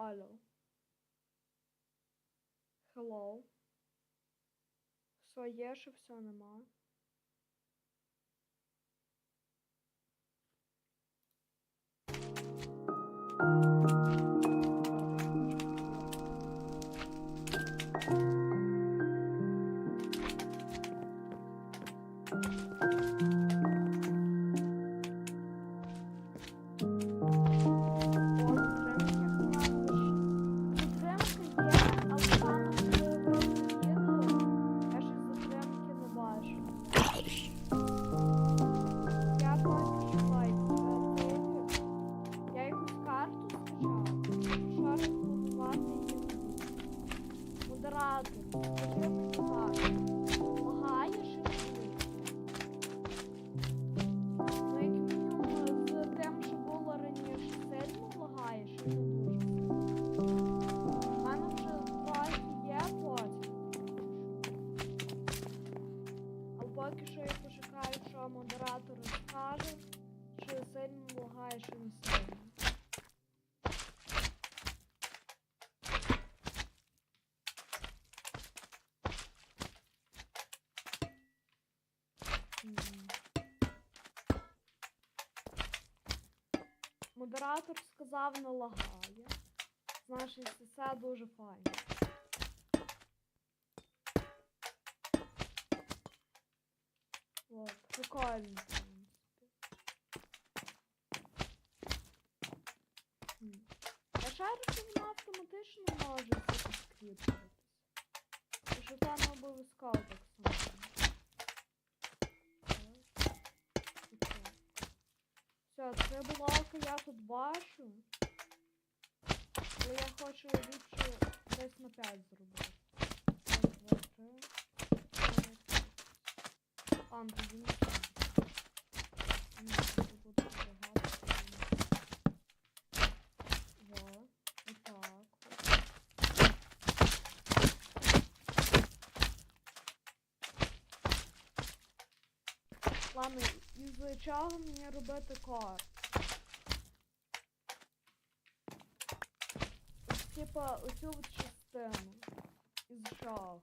Алло. Hello. Все є, все нема? Поки що я почекаю, що модератор скаже, чи сильно лагає, чи не сильно. Модератор сказав не лагає. Значить, це дуже файно. Вот, прикольно, шарю, що вона автоматично може. І що це не обов'язково так само. Все, три блоки я тут бачу. Але я хочу ліпше десь на 5 зробити. Раз, тоді. Не буду буде багато. Во, отак. от. Ладно, чого мені робити? Ось, Типа оцю от частину. Із шагу.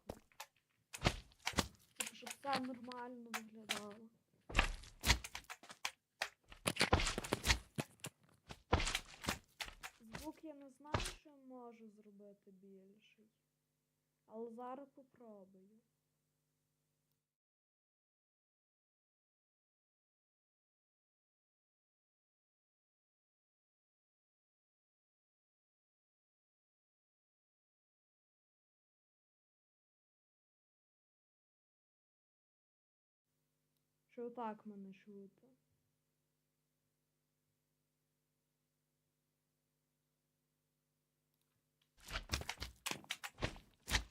Типа, щоб все нормально виглядало. Звук я не знаю, що можу зробити більший. Але зараз попробую. Що так мене чути?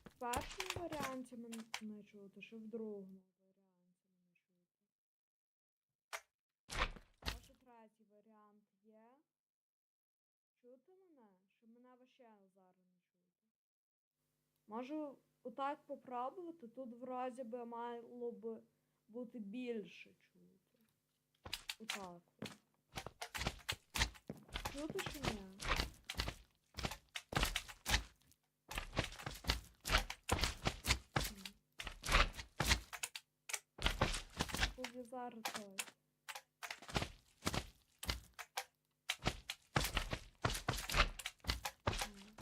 В першому варіанті мене не чути, що в другому варіанті мене чути. Може третій варіант є. Чути мене? Що мене вообще зараз не чути. Можу отак попробувати. Тут вроді би мало би бути більше чути. Отак. от. Чути чи ні? Тоді зараз той. М.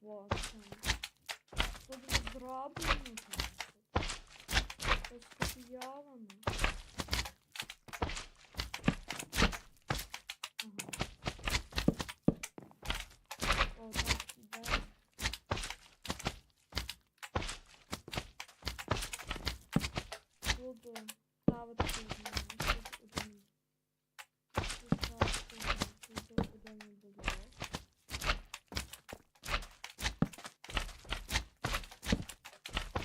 Вот. там. Тут вже зроблено там. Ось скопійовано. Ага. О, так іде. Буду ставити тут один. Тут ставити тут один блок.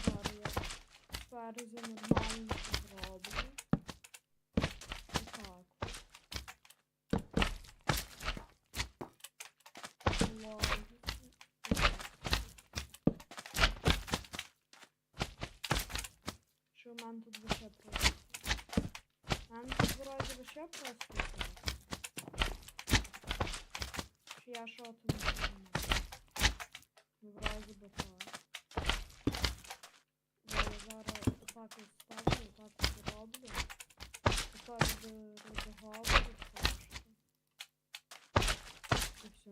Зараз я спереду нормально це зроблю. Отак. от. Що в мене тут лише просто. Нам тут вроде би ще просто. Чи я що тут не розумію? Вроде би так. Бо я зараз отак от ставлю, отак от роблю. Отак де розгаблю трошки. І все.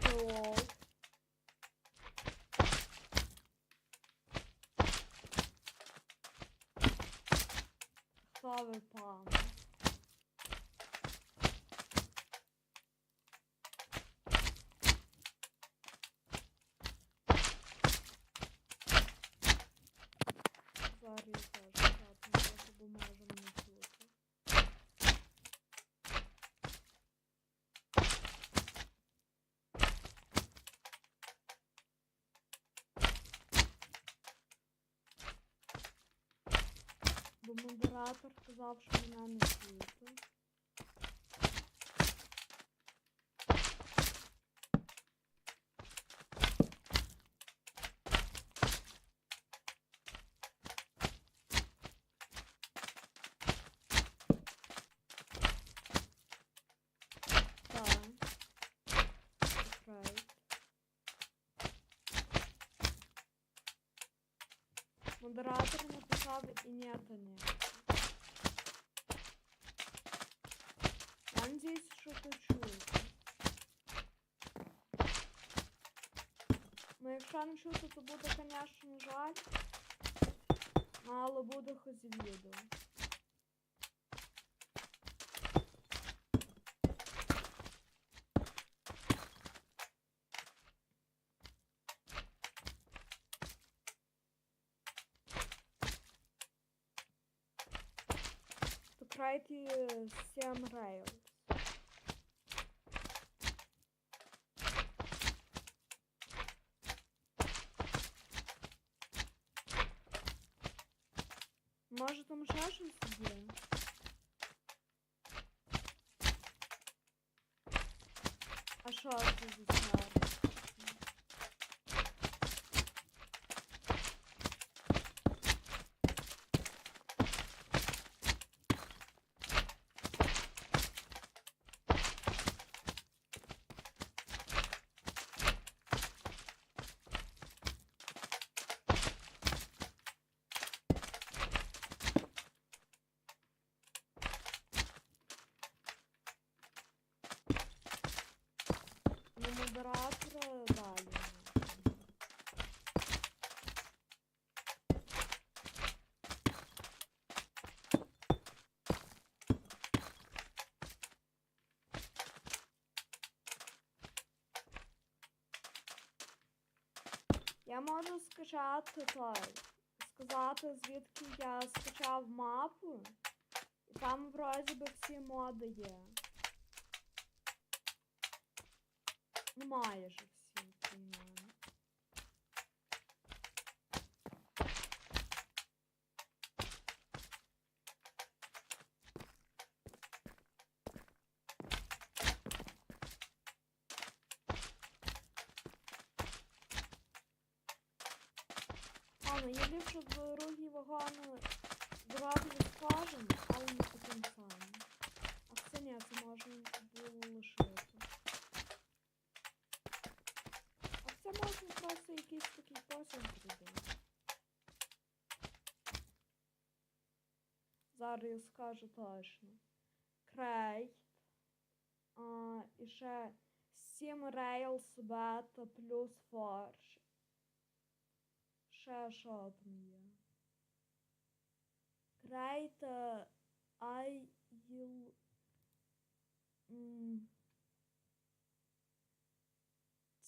Hello. Хто ви, пане? Зараз я теж так, може, бо можемо не чути. Модератор казав, що мене не. Окей. Модератор написав і ні, та ні. Я надіюсь, що ти чуєте. Ну, якщо не чути, то буде, звісно, жаль. Але буде хоч відео. To create uh, some rails. Може там ще щось є? А що далі. Я можу скачати той, сказати, звідки я скачав мапу, і там вроді би всі моди є. Ну, майже всі, ну я ліпше другі вагони зроблю скажем, але не таким самим. А це ні, це можна було лишити. А це можна просто якийсь такий зробити. Зараз я скажу точно. Create. А, і ще 7 Rails Beta плюс Forge. Ще що там є? Create uh, I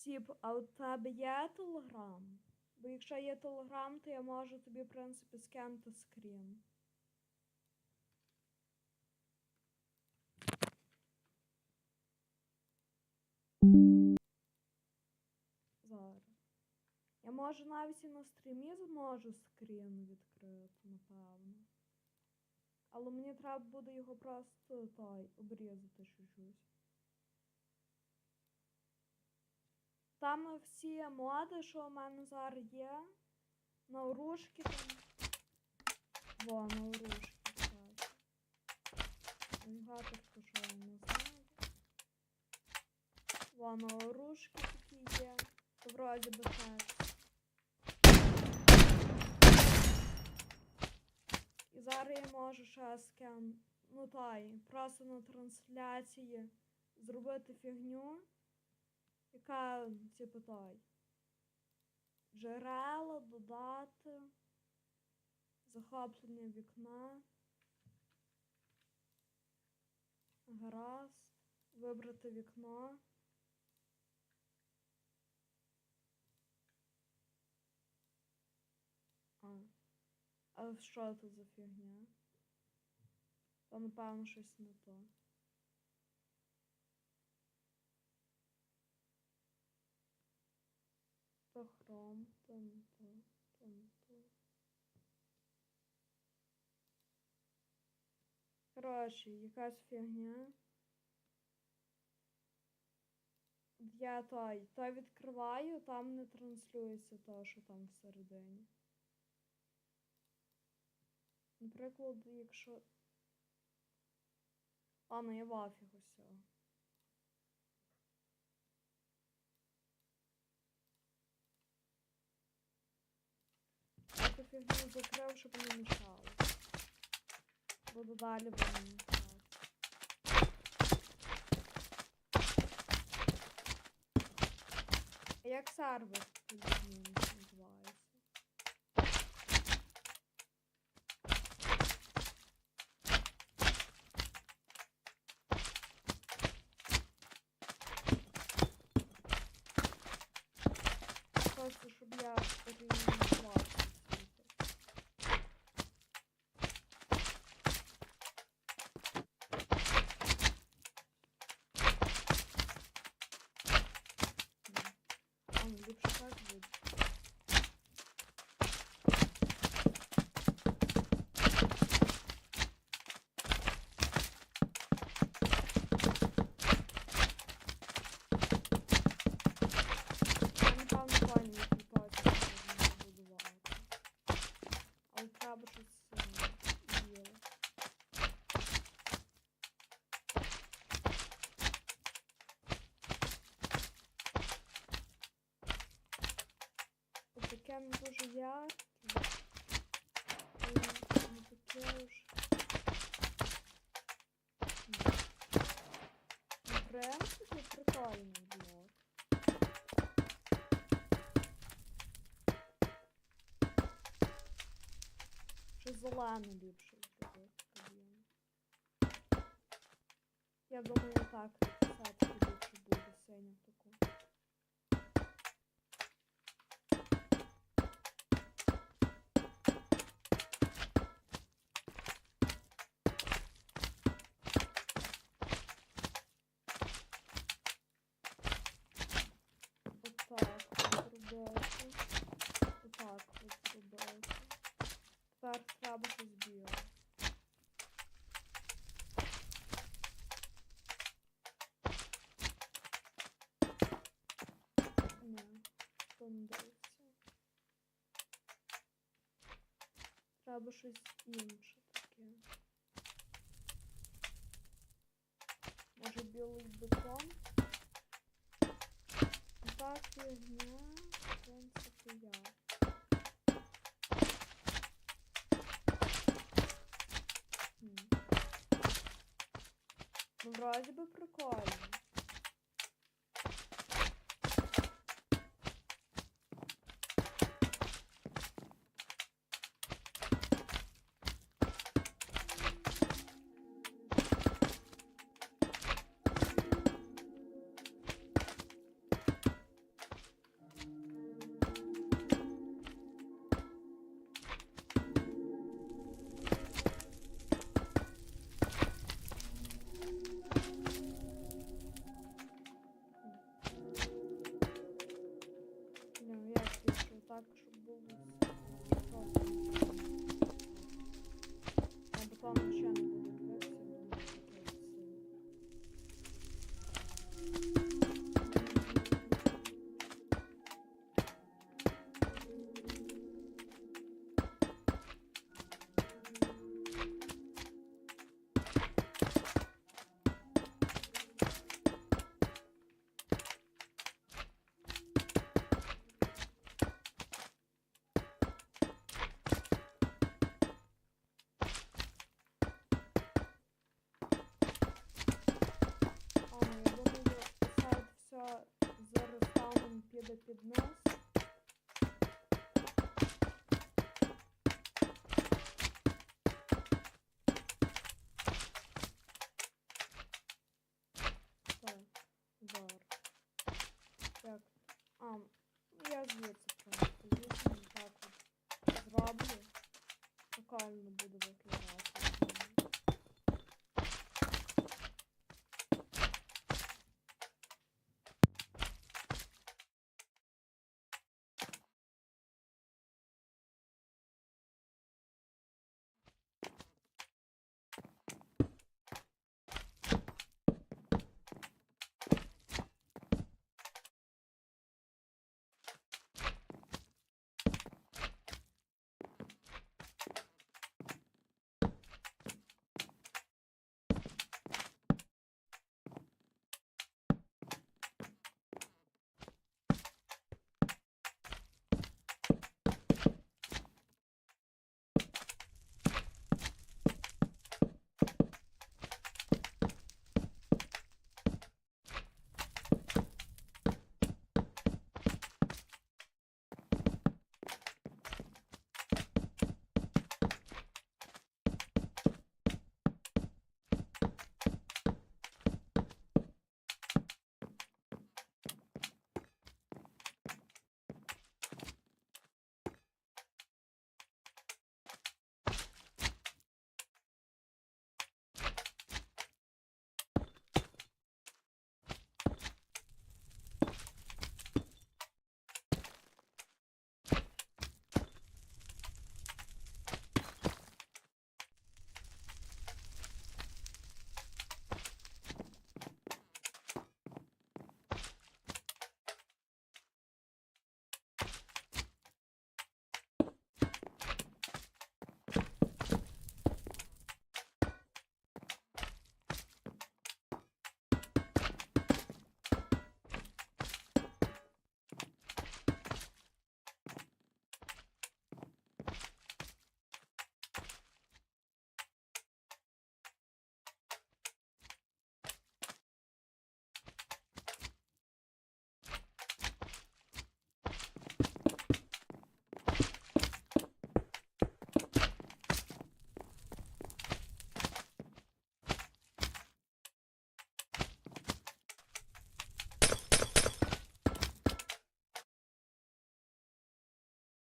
Тип, а у тебе є телеграм? Бо якщо є телеграм, то я можу тобі, в принципі, скинути скрін. Зараз. Я можу навіть і на стрімі зможу скрін відкрити, напевно. Але мені треба буде його просто той обрізати чуть-чуть. Там всі моди, що у мене зараз є. Наурушки там. Во, на оружки, кстати. Що я не знаю. Во, на оружки такі є. Вроді би так. І зараз я можу ще скем. Ну тай, просто на трансляції зробити фігню, яка, типу той. Джерела додати. Захоплення вікна. Гаразд. Вибрати вікно. А. А що це за фігня? То напевно щось не то. То хром, не то, то не. Коротше, якась фігня. Я той, то відкриваю, там не транслюється то, що там всередині. Наприклад, якщо. А, ну я в афігу сього. Цю фігню закрив, щоб не мішало. Буду далі буде мішати. Як сервер називається? Просто щоб я орієнтувався в світі. М. А, ну ліпше так буде. Я напевно плані який точно можна будувати. Але треба щось е, біле. От таке ярке. але Не таке уж. Ні. Ну, прикольний блок. Я думаю, так, все-таки ліпше буде синя таку. Треба щось інше таке. Може білий бетон? Так, фігня, в принципі, я. Хм. Ну, вроде бы прикольно. the good.